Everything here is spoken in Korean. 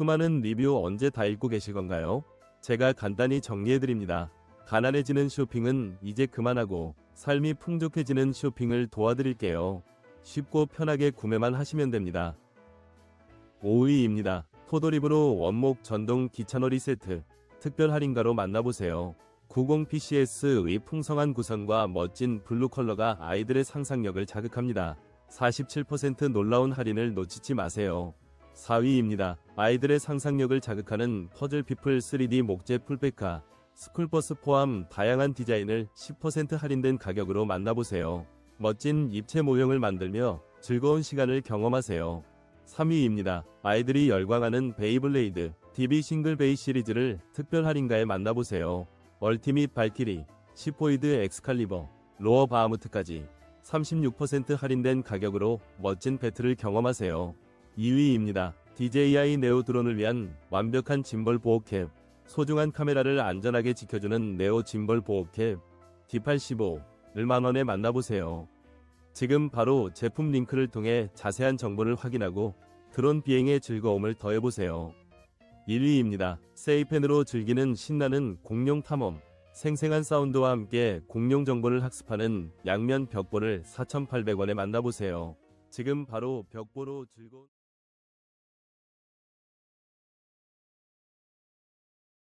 수많은 리뷰 언제 다 읽고 계실 건가요? 제가 간단히 정리해드립니다. 가난해지는 쇼핑은 이제 그만하고 삶이 풍족해지는 쇼핑을 도와드릴게요. 쉽고 편하게 구매만 하시면 됩니다. 5위입니다. 포도립으로 원목 전동 기차놀이 세트 특별 할인가로 만나보세요. 90PCS의 풍성한 구성과 멋진 블루 컬러가 아이들의 상상력을 자극합니다. 47% 놀라운 할인을 놓치지 마세요. 4위입니다. 아이들의 상상력을 자극하는 퍼즐 피플 3D 목재 풀백카 스쿨버스 포함 다양한 디자인을 10% 할인된 가격으로 만나보세요. 멋진 입체 모형을 만들며 즐거운 시간을 경험하세요. 3위입니다. 아이들이 열광하는 베이블레이드 DB 싱글 베이 시리즈를 특별 할인가에 만나보세요. 얼티밋 발키리, 시포이드 엑스칼리버, 로어 바하무트까지 36% 할인된 가격으로 멋진 배틀을 경험하세요. 2위입니다. DJI 네오 드론을 위한 완벽한 짐벌 보호캡, 소중한 카메라를 안전하게 지켜주는 네오 짐벌 보호캡 D85를 만원에 만나보세요. 지금 바로 제품 링크를 통해 자세한 정보를 확인하고 드론 비행의 즐거움을 더해보세요. 1위입니다. 세이펜으로 즐기는 신나는 공룡 탐험. 생생한 사운드와 함께 공룡 정보를 학습하는 양면 벽보를 4,800원에 만나보세요. 지금 바로 벽보로 즐거운